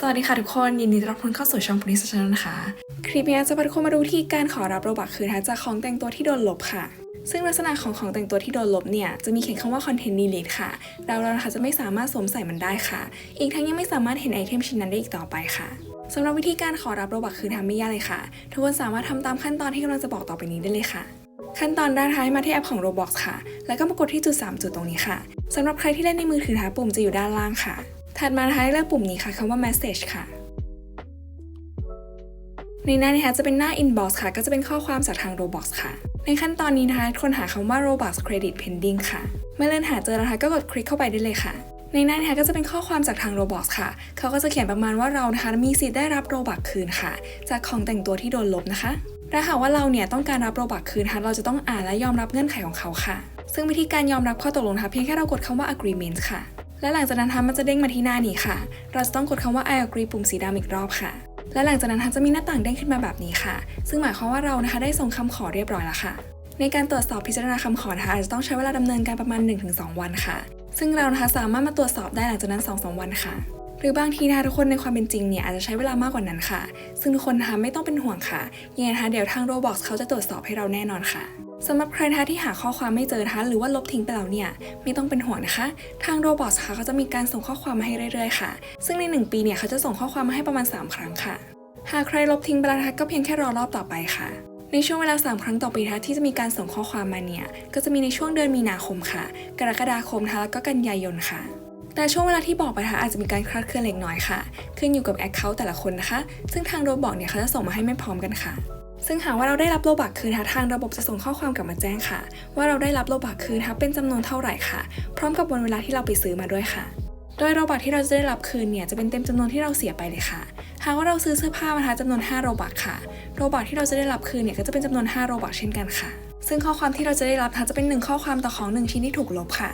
สวัสดีค่ะทุกคนยินดีต้อนรับทุกเข้าสู่ช่อง Police Channel นะคะ คลิปนี้จะพาทุกคนมาดูวิธีการขอรับโรบักคืนจากของแต่งตัวที่โดนลบค่ะ ซึ่งลักษณะของของแต่งตัวที่โดนลบเนี่ยจะมีเขียนคำว่า content delete ค่ะ เราเรานะคะจะไม่สามารถสวมใส่มันได้ค่ะ อีกทั้งยังไม่สามารถเห็นไอเทมชิ้นนั้นได้อีกต่อไปค่ะสำหรับวิธีการขอรับโรบักคืนทำไม่ยากเลยค่ะ ทุกคนสามารถทำตามขั้นตอนที่กำลังจะบอกต่อไปนี้ได้เลยค่ะขั้นตอนแรกนะคะให้มาที่แอปของ Roblox ค่ะ แล้วก็มากดที่จุด 3 จุดตรงนี้ค่ะ สำหรับใครที่เล่นในมือถือนะคะปุ่มจะอยู่ด้านล่างค่ะ ถัดมานะคะให้เลือกปุ่มนี้ค่ะคำว่า message ค่ะ ในหน้านี้นะคะจะเป็นหน้า inbox ค่ะ ก็จะเป็นข้อความจากทาง Roblox ค่ะ ในขั้นตอนนี้นะคะค้นหาคำว่า Roblox Credit Pending ค่ะ เมื่อเลื่อนหาเจอนะคะก็กดคลิกเข้าไปได้เลยค่ะ ในหน้านี้นะคะก็จะเป็นข้อความจากทาง Roblox ค่ะ เขาก็จะเขียนประมาณว่าเรานะคะมีสิทธิ์ได้รับโรบักคืนค่ะ จากของแต่งตัวที่โดนลบนะคะและหากว่าเราเนี่ยต้องการรับโรบักคืนนะคะเราจะต้องอ่านและยอมรับเงื่อนไขของเขาค่ะ ซึ่งวิธีการยอมรับข้อตกลงนะคะเพียงแค่เรากดคำว่า agreement ค่ะ และหลังจากนั้นนะคะมันจะเด้งมาที่หน้านี้ค่ะ เราจะต้องกดคำว่า I agree ปุ่มสีดำอีกรอบค่ะ และหลังจากนั้นนะคะจะมีหน้าต่างเด้งขึ้นมาแบบนี้ค่ะ ซึ่งหมายความว่าเรานะคะได้ส่งคำขอเรียบร้อยแล้วค่ะ ในการตรวจสอบพิจารณาคำขอนะคะอาจจะต้องใช้เวลาดำเนินการประมาณ 1-2 วันค่ะ ซึ่งเรานะคะสามารถมาตรวจสอบได้หลังจากนั้น 2-2 วันค่ะหรือบางทีนะคะทุกคนในความเป็นจริงเนี่ยอาจจะใช้เวลามากกว่านั้นค่ะ ซึ่งทุกคนนะคะไม่ต้องเป็นห่วงค่ะยังไงนะคะเดี๋ยวทาง Roblox เขาจะตรวจสอบให้เราแน่นอนค่ะ สำหรับใครนะคะที่หาข้อความไม่เจอนะคะหรือว่าลบทิ้งไปแล้วเนี่ยไม่ต้องเป็นห่วงนะคะ ทาง Roblox ค่ะเขาจะมีการส่งข้อความมาให้เรื่อยๆค่ะ ซึ่งใน 1 ปีเนี่ยเขาจะส่งข้อความมาให้ประมาณ 3 ครั้งค่ะ หากใครลบทิ้งไปแล้วนะคะก็เพียงแค่รอรอบต่อไปค่ะ ในช่วงเวลา 3 ครั้งต่อปีนะคะที่จะมีการส่งข้อความมาเนี่ยก็จะมีในช่วงเดือนมีนาคมค่ะ กรกฎาคมนะคะแล้วก็กันยายนค่ะแต่ช่วงเวลาที่บอกไปนะคะอาจจะมีการคลาดเคลื่อนเล็กน้อยค่ะ ขึ้นอยู่กับแอคเคาท์แต่ละคนนะคะ ซึ่งทางโรบอกเนี่ยเขาจะส่งมาให้ไม่พร้อมกันค่ะ ซึ่งหากว่าเราได้รับโลบักคืนทางระบบจะส่งข้อความกลับมาแจ้งค่ะ ว่าเราได้รับโลบักคืนนะคะเป็นจำนวนเท่าไหร่ค่ะ พร้อมกับวันเวลาที่เราไปซื้อมาด้วยค่ะ โดยโรบักที่เราจะได้รับคืนเนี่ยจะเป็นเต็มจำนวนที่เราเสียไปเลยค่ะ หากว่าเราซื้อเสื้อผ้ามานะคะจำนวน 5 โรบักค่ะ โรบักที่เราจะได้รับคืนเนี่ยก็จะเป็นจำนวน 5 โรบักเช่นกันค่ะ ซึ่งข้อความที่เราจะได้รับจะเป็น 1 ข้อความต่อของ 1 ชิ้นที่ถูกลบค่ะ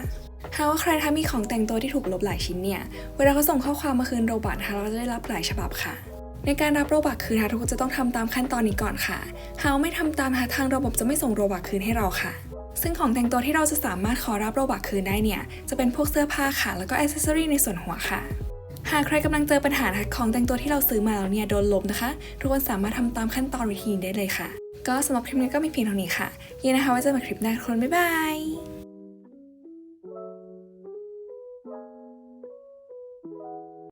หากว่าใครทำมีของแต่งตัวที่ถูกลบหลายชิ้นเนี่ย เวลาเขาส่งข้อความมาคืนโรบักนะคะเราจะได้รับหลายฉบับค่ะ ในการรับโรบักคืนนะคะทุกคนจะต้องทำตามขั้นตอนนี้ก่อนค่ะ หากไม่ทำตามนะคะทางระบบจะไม่ส่งโรบักคืนให้เราค่ะ ซึ่งของแต่งตัวที่เราจะสามารถขอรับโรบักคืนได้เนี่ย จะเป็นพวกเสื้อผ้าค่ะ แล้วก็อ c เซสซอรี่ในส่วนหัวค่ะ หากใครกำลังเจอปัญหาของแต่งตัวที่เราซื้อมาแล้วเนี่ยโดนลบนะคะ ทุกคนสามารถทำตามขั้นตอนวิธีนี้ได้เลยค่ะ ก็สำหรับคลิปนี้ก็มีเพียงเท่านี้ค่ะยินดีนะคะไว่าจะมาคลิปหน้าทุกคนบ๊ายบาย